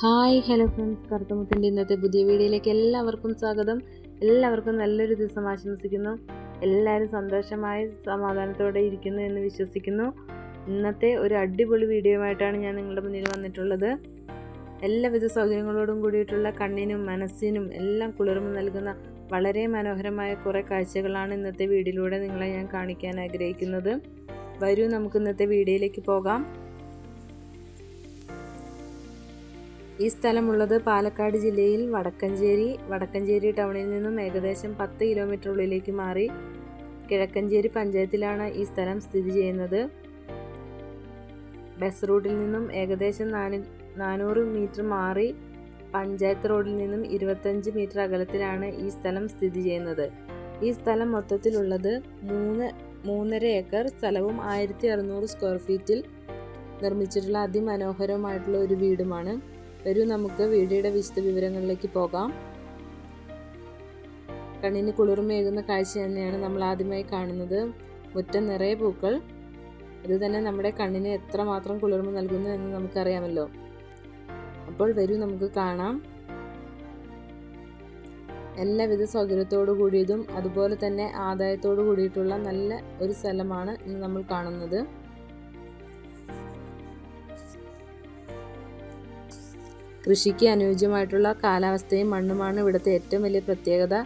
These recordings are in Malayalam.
Hi hello friends. കറുത്തമുത്തിന്റെ ഇന്നത്തെ പുതിയ വീഡിയോയിലേക്ക് എല്ലാവർക്കും സ്വാഗതം. എല്ലാവർക്കും നല്ലൊരു ദിവസം ആശംസിക്കുന്നു. എല്ലാവരും സന്തോഷമായി സമാധാനത്തോടെ ഇരിക്കുന്നു എന്ന് വിശ്വസിക്കുന്നു. ഇന്നത്തെ ഒരു അടിപൊളി വീഡിയോയുമായിട്ടാണ് ഞാൻ നിങ്ങളുടെ മുന്നിൽ വന്നിട്ടുള്ളത്. എല്ലാവിധ സൗകര്യങ്ങളോടും കൂടിയിട്ടുള്ള കണ്ണിനും മനസ്സിനും എല്ലാം കുളിർമ നൽകുന്ന വളരെ മനോഹരമായ കുറേ കാഴ്ചകളാണ് ഇന്നത്തെ വീഡിയോയിലൂടെ നിങ്ങളെ ഞാൻ കാണിക്കാൻ ആഗ്രഹിക്കുന്നത്. വരൂ നമുക്ക് ഇന്നത്തെ വീഡിയോയിലേക്ക് പോകാം. ഈ സ്ഥലമുള്ളത് പാലക്കാട് ജില്ലയിൽ വടക്കഞ്ചേരി വടക്കഞ്ചേരി ടൗണിൽ നിന്നും ഏകദേശം പത്ത് കിലോമീറ്റർ ഉള്ളിലേക്ക് മാറി കിഴക്കഞ്ചേരി പഞ്ചായത്തിലാണ് ഈ സ്ഥലം സ്ഥിതി ചെയ്യുന്നത്. ബസ് റൂട്ടിൽ നിന്നും ഏകദേശം നാനൂ നാനൂറ് മീറ്റർ മാറി പഞ്ചായത്ത് റോഡിൽ നിന്നും ഇരുപത്തഞ്ച് മീറ്റർ അകലത്തിലാണ് ഈ സ്ഥലം സ്ഥിതി ചെയ്യുന്നത്. ഈ സ്ഥലം മൊത്തത്തിലുള്ളത് മൂന്ന് മൂന്നര ഏക്കർ സ്ഥലവും ആയിരത്തി അറുന്നൂറ് സ്ക്വയർ ഫീറ്റിൽ നിർമ്മിച്ചിട്ടുള്ള അതിമനോഹരമായിട്ടുള്ള ഒരു വീടുമാണ്. വരൂ നമുക്ക് വീഡിയോയുടെ വിശദ വിവരങ്ങളിലേക്ക് പോകാം. കണ്ണിന് കുളിർമയേകുന്ന കാഴ്ച തന്നെയാണ് നമ്മൾ ആദ്യമായി കാണുന്നത്. മുറ്റം നിറയെ പൂക്കൾ. അത് തന്നെ നമ്മുടെ കണ്ണിന് എത്രമാത്രം കുളിർമ നൽകുന്നു എന്ന് നമുക്കറിയാമല്ലോ. അപ്പോൾ വരൂ നമുക്ക് കാണാം. എല്ലാവിധ സൗകര്യത്തോടു കൂടിയതും അതുപോലെ തന്നെ ആദായത്തോടു കൂടിയിട്ടുള്ള നല്ല ഒരു സ്ഥലമാണ് ഇന്ന് നമ്മൾ കാണുന്നത്. കൃഷിക്ക് അനുയോജ്യമായിട്ടുള്ള കാലാവസ്ഥയും മണ്ണുമാണ് ഇവിടുത്തെ ഏറ്റവും വലിയ പ്രത്യേകത.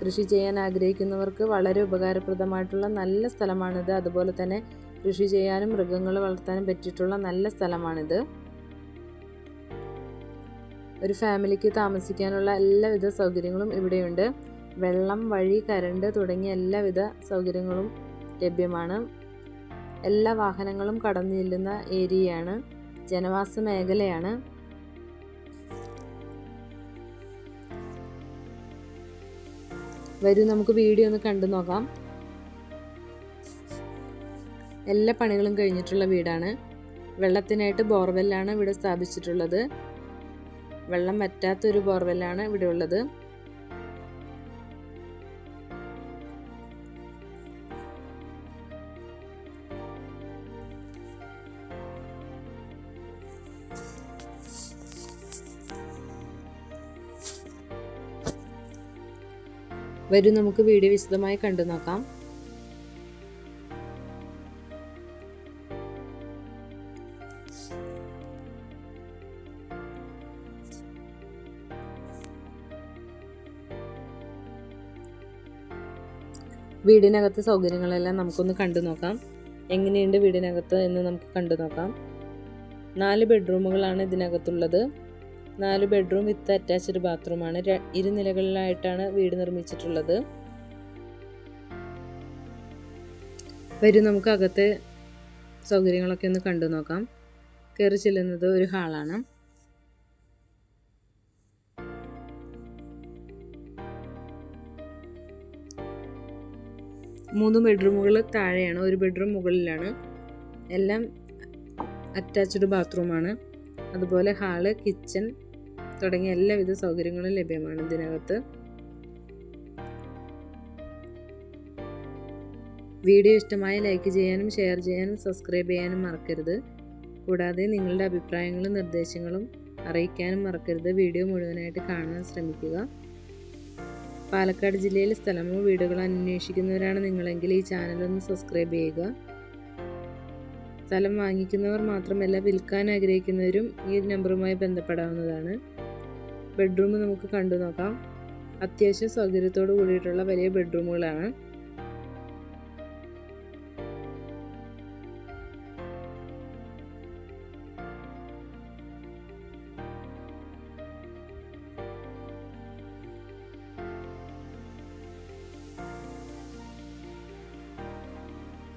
കൃഷി ചെയ്യാൻ ആഗ്രഹിക്കുന്നവർക്ക് വളരെ ഉപകാരപ്രദമായിട്ടുള്ള നല്ല സ്ഥലമാണിത്. അതുപോലെ തന്നെ കൃഷി ചെയ്യാനും മൃഗങ്ങൾ വളർത്താനും പറ്റിയിട്ടുള്ള നല്ല സ്ഥലമാണിത്. ഒരു ഫാമിലിക്ക് താമസിക്കാനുള്ള എല്ലാവിധ സൗകര്യങ്ങളും ഇവിടെയുണ്ട്. വെള്ളം വഴി കരണ്ട് തുടങ്ങിയ എല്ലാവിധ സൗകര്യങ്ങളും ലഭ്യമാണ്. എല്ലാ വാഹനങ്ങളും കടന്നു ചെല്ലുന്ന ഏരിയയാണ്. ജനവാസ മേഖലയാണ്. വരൂ നമുക്ക് വീഡിയോ ഒന്ന് കണ്ടു നോക്കാം. എല്ലാ പണികളും കഴിഞ്ഞിട്ടുള്ള വീടാണ്. വെള്ളത്തിനായിട്ട് ബോർവെല്ലാണ് ഇവിടെ സ്ഥാപിച്ചിട്ടുള്ളത്. വെള്ളം വറ്റാത്തൊരു ബോർവെല്ലാണ് ഇവിടെ ഉള്ളത്. വരൂ നമുക്ക് വീഡിയോ വിശദമായി കണ്ടു നോക്കാം. വീടിനകത്ത് സൗകര്യങ്ങളെല്ലാം നമുക്കൊന്ന് കണ്ടു നോക്കാം. എങ്ങനെയുണ്ട് വീടിനകത്ത് എന്ന് നമുക്ക് കണ്ടു നോക്കാം. നാല് ബെഡ്റൂമുകളാണ് ഇതിനകത്തുള്ളത്. നാല് ബെഡ്റൂം വിത്ത് അറ്റാച്ച്ഡ് ബാത്റൂമാണ്. ഇരുനിലകളിലായിട്ടാണ് വീട് നിർമ്മിച്ചിട്ടുള്ളത്. വരും നമുക്ക് അകത്തെ സൗകര്യങ്ങളൊക്കെ ഒന്ന് കണ്ടു നോക്കാം. കയറി ചെല്ലുന്നത് ഒരു ഹാളാണ്. മൂന്ന് ബെഡ്റൂമുകൾ താഴെയാണ് ഒരു ബെഡ്റൂം മുകളിലാണ്. എല്ലാം അറ്റാച്ച്ഡ് ബാത്റൂമാണ്. അതുപോലെ ഹാൾ കിച്ചൺ തുടങ്ങിയ എല്ലാവിധ സൗകര്യങ്ങളും ലഭ്യമാണ് ഇതിനകത്ത്. വീഡിയോ ഇഷ്ടമായി ലൈക്ക് ചെയ്യാനും ഷെയർ ചെയ്യാനും സബ്സ്ക്രൈബ് ചെയ്യാനും മറക്കരുത്. കൂടാതെ നിങ്ങളുടെ അഭിപ്രായങ്ങളും നിർദ്ദേശങ്ങളും അറിയിക്കാനും മറക്കരുത്. വീഡിയോ മുഴുവനായിട്ട് കാണാൻ ശ്രമിക്കുക. പാലക്കാട് ജില്ലയിൽ സ്ഥലമോ വീടുകളോ അന്വേഷിക്കുന്നവരാണ് നിങ്ങളെങ്കിൽ ഈ ചാനലൊന്ന് സബ്സ്ക്രൈബ് ചെയ്യുക. സ്ഥലം വാങ്ങിക്കുന്നവർ മാത്രമല്ല വിൽക്കാൻ ആഗ്രഹിക്കുന്നവരും ഈ നമ്പറുമായി ബന്ധപ്പെടാവുന്നതാണ്. ബെഡ്റൂം നമുക്ക് കണ്ടു നോക്കാം. അത്യാവശ്യം സൗകര്യത്തോട് കൂടിയിട്ടുള്ള വലിയ ബെഡ്റൂമുകളാണ്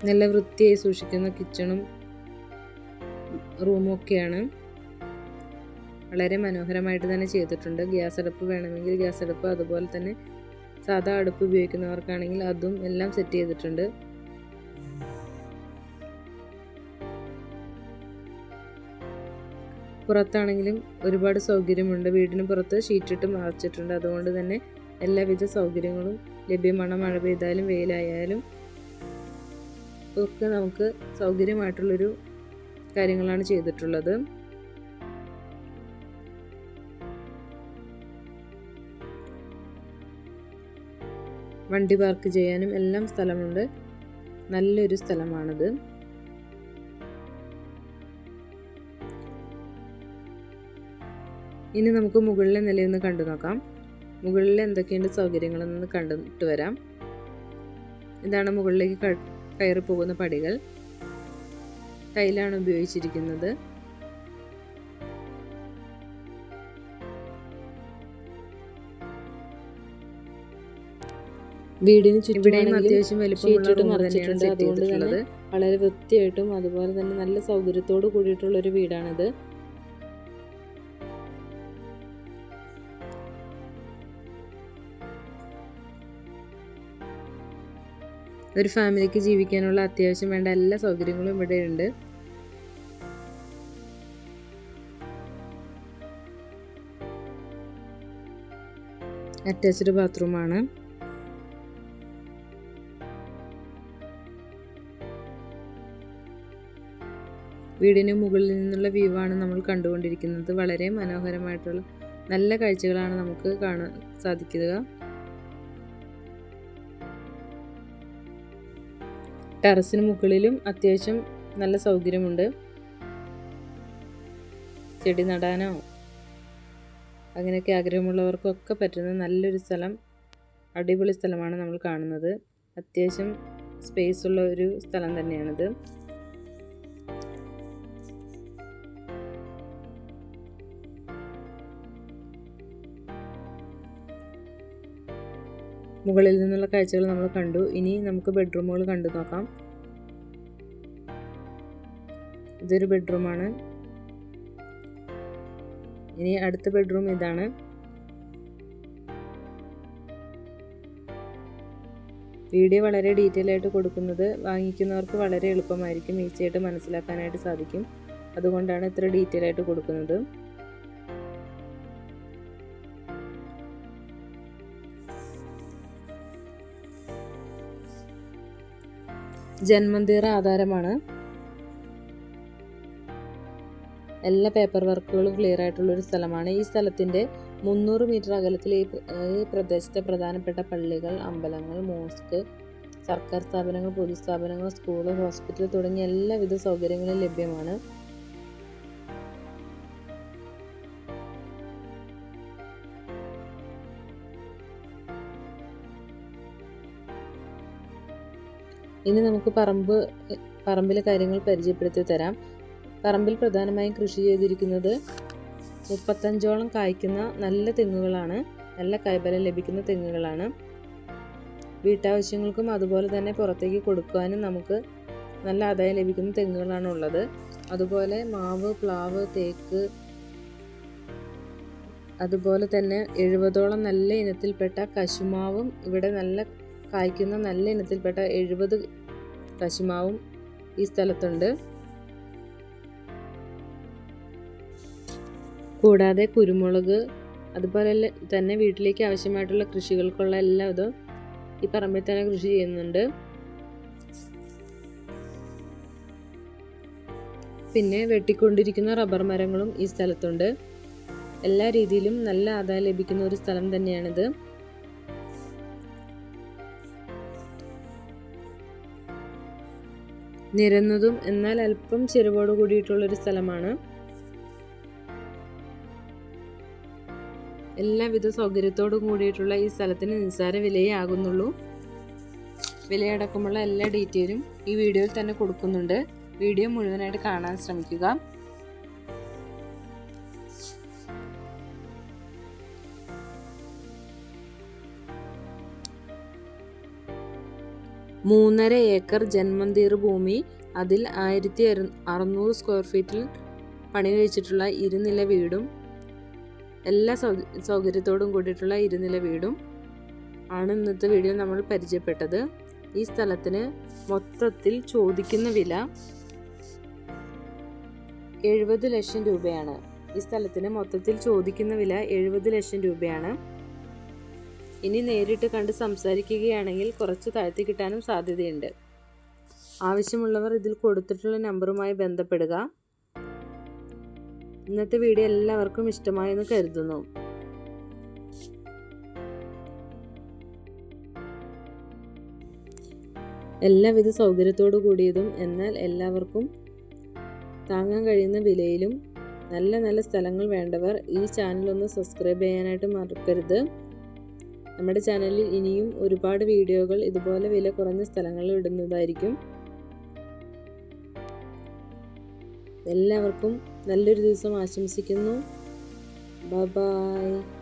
നല്ല വൃത്തിയായി സൂക്ഷിക്കുന്ന കിച്ചണും റൂമും ഒക്കെയാണ്. വളരെ മനോഹരമായിട്ട് തന്നെ ചെയ്തിട്ടുണ്ട്. ഗ്യാസ് അടുപ്പ് വേണമെങ്കിൽ ഗ്യാസ് അടുപ്പ് അതുപോലെ തന്നെ സാധാ അടുപ്പ് ഉപയോഗിക്കുന്നവർക്കാണെങ്കിൽ അതും എല്ലാം സെറ്റ് ചെയ്തിട്ടുണ്ട്. പുറത്താണെങ്കിലും ഒരുപാട് സൗകര്യമുണ്ട്. വീടിന് പുറത്ത് ഷീറ്റിട്ട് മറച്ചിട്ടുണ്ട്. അതുകൊണ്ട് തന്നെ എല്ലാവിധ സൗകര്യങ്ങളും ലഭ്യമാണ്. മഴ പെയ്താലും വെയിലായാലും ഒക്കെ നമുക്ക് സൗകര്യമായിട്ടുള്ളൊരു കാര്യങ്ങളാണ് ചെയ്തിട്ടുള്ളത്. വണ്ടി പാർക്ക് ചെയ്യാനും എല്ലാം സ്ഥലമുണ്ട്. നല്ലൊരു സ്ഥലമാണത്. ഇനി നമുക്ക് മുകളിലെ നിലയൊന്ന് കണ്ടു നോക്കാം. മുകളിൽ എന്തൊക്കെയുണ്ട് സൗകര്യങ്ങളെന്ന് കണ്ടിട്ട് വരാം. ഇതാണ് മുകളിലേക്ക് കയറി പോകുന്ന പടികൾ. ടൈലാണ് ഉപയോഗിച്ചിരിക്കുന്നത്. വീടിന് ചുറ്റും അത്യാവശ്യം വലിപ്പമുള്ള മറിച്ചിട്ടുണ്ട് അതുകൊണ്ട് തന്നെ വളരെ വൃത്തിയായിട്ടും അതുപോലെ തന്നെ നല്ല സൗകര്യത്തോട് കൂടിയിട്ടുള്ള ഒരു വീടാണിത്. ഒരു ഫാമിലിക്ക് ജീവിക്കാനുള്ള അത്യാവശ്യം വേണ്ട എല്ലാ സൗകര്യങ്ങളും ഇവിടെ ഉണ്ട് അറ്റാച്ച്ഡ് ബാത്റൂമാണ്. വീടിന് മുകളിൽ നിന്നുള്ള വ്യൂ ആണ് നമ്മൾ കണ്ടുകൊണ്ടിരിക്കുന്നത്. വളരെ മനോഹരമായിട്ടുള്ള നല്ല കാഴ്ചകളാണ് നമുക്ക് കാണാൻ സാധിക്കുക. ടെറസിന് മുകളിലും അത്യാവശ്യം നല്ല സൗകര്യമുണ്ട്. ചെടി നടാനോ അങ്ങനെയൊക്കെ ആഗ്രഹമുള്ളവർക്കൊക്കെ പറ്റുന്ന നല്ലൊരു സ്ഥലം അടിപൊളി സ്ഥലമാണ് നമ്മൾ കാണുന്നത്. അത്യാവശ്യം സ്പേസ് ഉള്ള ഒരു സ്ഥലം തന്നെയാണിത്. മുകളിൽ നിന്നുള്ള കാഴ്ചകൾ നമ്മൾ കണ്ടു. ഇനി നമുക്ക് ബെഡ്റൂമുകൾ കണ്ടു നോക്കാം. ഇതൊരു ബെഡ്റൂമാണ് ഇനി അടുത്ത ബെഡ്റൂം ഇതാണ്. വീഡിയോ വളരെ ഡീറ്റെയിൽ ആയിട്ട് കൊടുക്കുന്നത് വാങ്ങിക്കുന്നവർക്ക് വളരെ എളുപ്പമായിരിക്കും. ഈസിയായിട്ട് മനസ്സിലാക്കാനായിട്ട് സാധിക്കും. അതുകൊണ്ടാണ് ഇത്ര ഡീറ്റെയിൽ ആയിട്ട് കൊടുക്കുന്നത്. ജന്മന്തീറ ആധാരമാണ്. എല്ലാ പേപ്പർ വർക്കുകളും ക്ലിയർ ആയിട്ടുള്ള ഒരു സ്ഥലമാണ്. ഈ സ്ഥലത്തിന്റെ മുന്നൂറ് മീറ്റർ അകലത്തിൽ ഈ പ്രദേശത്തെ പ്രധാനപ്പെട്ട പള്ളികൾ അമ്പലങ്ങൾ മോസ്ക് സർക്കാർ സ്ഥാപനങ്ങൾ പൊതു സ്ഥാപനങ്ങൾ സ്കൂൾ ഹോസ്പിറ്റൽ തുടങ്ങിയ എല്ലാവിധ സൗകര്യങ്ങളും ലഭ്യമാണ്. ഇനി നമുക്ക് പറമ്പ് പറമ്പിലെ കാര്യങ്ങൾ പരിചയപ്പെടുത്തി തരാം. പറമ്പിൽ പ്രധാനമായും കൃഷി ചെയ്തിരിക്കുന്നത് മുപ്പത്തഞ്ചോളം കായ്ക്കുന്ന നല്ല തെങ്ങുകളാണ്. നല്ല കായ്ഫലം ലഭിക്കുന്ന തെങ്ങുകളാണ്. വീട്ടാവശ്യങ്ങൾക്കും അതുപോലെ തന്നെ പുറത്തേക്ക് കൊടുക്കുവാനും നമുക്ക് നല്ല ആദായം ലഭിക്കുന്ന തെങ്ങുകളാണ് ഉള്ളത്. അതുപോലെ മാവ് പ്ലാവ് തേക്ക് അതുപോലെ തന്നെ എഴുപതോളം നല്ല ഇനത്തിൽപ്പെട്ട കശുമാവും ഇവിടെ നല്ല കായ്ക്കുന്ന നല്ല ഇനത്തിൽപ്പെട്ട എഴുപത് കശുമാവും ഈ സ്ഥലത്തുണ്ട്. കൂടാതെ കുരുമുളക് അതുപോലെ തന്നെ വീട്ടിലേക്ക് ആവശ്യമായിട്ടുള്ള കൃഷികൾക്കുള്ള എല്ലാ ഇതും ഈ പറമ്പിൽ തന്നെ കൃഷി ചെയ്യുന്നുണ്ട്. പിന്നെ വെട്ടിക്കൊണ്ടിരിക്കുന്ന റബ്ബർ മരങ്ങളും ഈ സ്ഥലത്തുണ്ട്. എല്ലാ രീതിയിലും നല്ല ആദായം ലഭിക്കുന്ന ഒരു സ്ഥലം തന്നെയാണിത്. നിരന്നതും എന്നാൽ അല്പം ചെരുവോട് കൂടിയിട്ടുള്ളൊരു സ്ഥലമാണ്. എല്ലാവിധ സൗകര്യത്തോടും കൂടിയിട്ടുള്ള ഈ സ്ഥലത്തിന് നിസ്സാര വിലയേ ആകുന്നുള്ളൂ. വിലയടക്കമുള്ള എല്ലാ ഡീറ്റെയിലും ഈ വീഡിയോയിൽ തന്നെ കൊടുക്കുന്നുണ്ട്. വീഡിയോ മുഴുവനായിട്ട് കാണാൻ ശ്രമിക്കുക. മൂന്നര ഏക്കർ ജന്മന്തീർ ഭൂമി അതിൽ ആയിരത്തി അറുന്നൂറ് സ്ക്വയർ ഫീറ്റിൽ പണി കഴിച്ചിട്ടുള്ള ഇരുനില വീടും എല്ലാ സൗകര്യത്തോടും കൂടിയിട്ടുള്ള ഇരുനില വീടും ആണ് ഇന്നത്തെ വീഡിയോ നമ്മൾ പരിചയപ്പെട്ടത്. ഈ സ്ഥലത്തിന് മൊത്തത്തിൽ ചോദിക്കുന്ന വില എഴുപത് ലക്ഷം രൂപയാണ്. ഈ സ്ഥലത്തിന് മൊത്തത്തിൽ ചോദിക്കുന്ന വില എഴുപത് ലക്ഷം രൂപയാണ്. ഇനി നേരിട്ട് കണ്ട് സംസാരിക്കുകയാണെങ്കിൽ കുറച്ച് താഴ്ത്തി കിട്ടാനും സാധ്യതയുണ്ട്. ആവശ്യമുള്ളവർ ഇതിൽ കൊടുത്തിട്ടുള്ള നമ്പറുമായി ബന്ധപ്പെടുക. ഇന്നത്തെ വീഡിയോ എല്ലാവർക്കും ഇഷ്ടമായെന്ന് കരുതുന്നു. എല്ലാവിധ സൗകര്യത്തോടു കൂടിയതും എന്നാൽ എല്ലാവർക്കും താങ്ങാൻ കഴിയുന്ന വിലയിലും നല്ല നല്ല സ്ഥലങ്ങൾ വേണ്ടവർ ഈ ചാനൽ ഒന്ന് സബ്സ്ക്രൈബ് ചെയ്യാനായിട്ട് മറക്കരുത്. നമ്മുടെ ചാനലിൽ ഇനിയും ഒരുപാട് വീഡിയോകൾ ഇതുപോലെ വില കുറഞ്ഞ സ്ഥലങ്ങളിൽ ഇടുന്നതായിരിക്കും. എല്ലാവർക്കും നല്ലൊരു ദിവസം ആശംസിക്കുന്നു. ബൈ